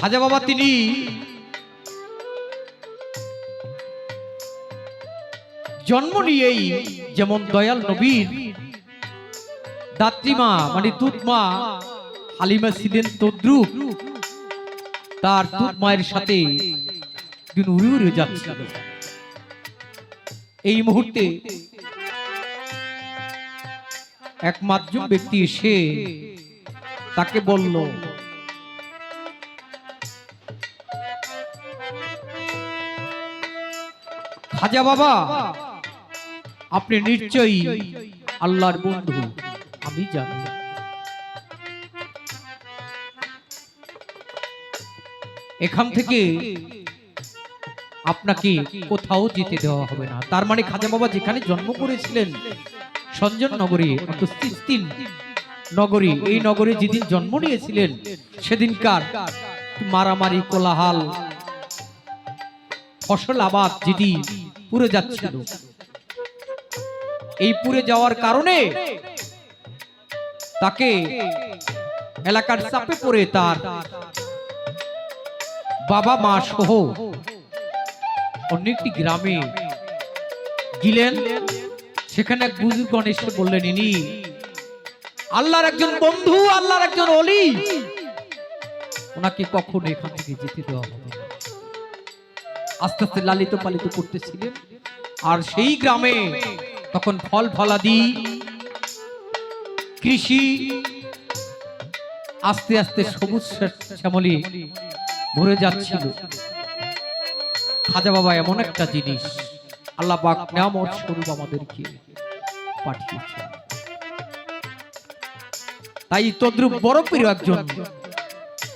খাজা বাবা তিনি জন্ম নিয়েই যেমন দয়াল নবীর দাত্রীমা মানে তুতমা হালিমা ছিলেন তদ্রুপ তার তুত মায়ের সাথে দিন উড়ে উড়ে যাচ্ছিল। এই মুহূর্তে এক মাধ্যম ব্যক্তি এসে তাকে বলল খাজা বাবা, আপনি নিশ্চয়ই আল্লাহর বন্ধু, আমি জানি। এখান থেকে আপনাকে কোথাও যেতে দেওয়া হবে না। তার মানে খাজা বাবা যেখানে জন্ম করেছিলেন, সঞ্জন নগরী নগরী, এই নগরে যেদিন জন্ম নিয়েছিলেন, সেদিনকার মারামারি, কোলাহাল ফসল আবাদ যেটি পুড়ে যাচ্ছিল। এই পুড়ে যাওয়ার কারণে তাকে এলাকার চাপে পড়ে তার বাবা মা সহ অন্য একটি গ্রামে গিলেন। সেখানে এক বুজুর্গণ এসে বললেন, ইনি আল্লাহর একজন বন্ধু, আল্লাহর একজন অলি। ওনাকে কখন এখান থেকে যেতে দেওয়া হবে? আস্তে আস্তে লালিত পালিত করতেছিলেন। আর সেই গ্রামে তখন ফল ফলাদি, কৃষি, আস্তে আস্তে সবুজ শ্যামলি ভরে যাচ্ছিল। খাজা বাবা এমন একটা জিনিস আল্লাহ পাক নিয়ামত স্বরূপ আমাদেরকে পাঠিয়েছে তাই তদ্রুপ বড় প্রিয় একজন,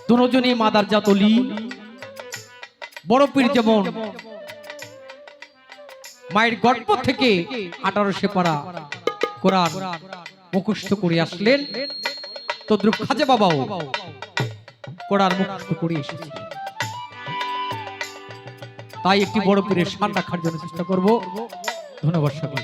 দুজনই মাদার জাতলি বড় পীর যেমন মায়ের গর্ব থেকে আঠারোশে পারা কোরআন মুখস্থ করে আসলেন। তদ্রুপ খাজে বাবাও কোরআন মুখস্থ করে এসেছে। তাই একটি বড় পীরের সার রাখার জন্য চেষ্টা করব। ধন্যবাদ সবাই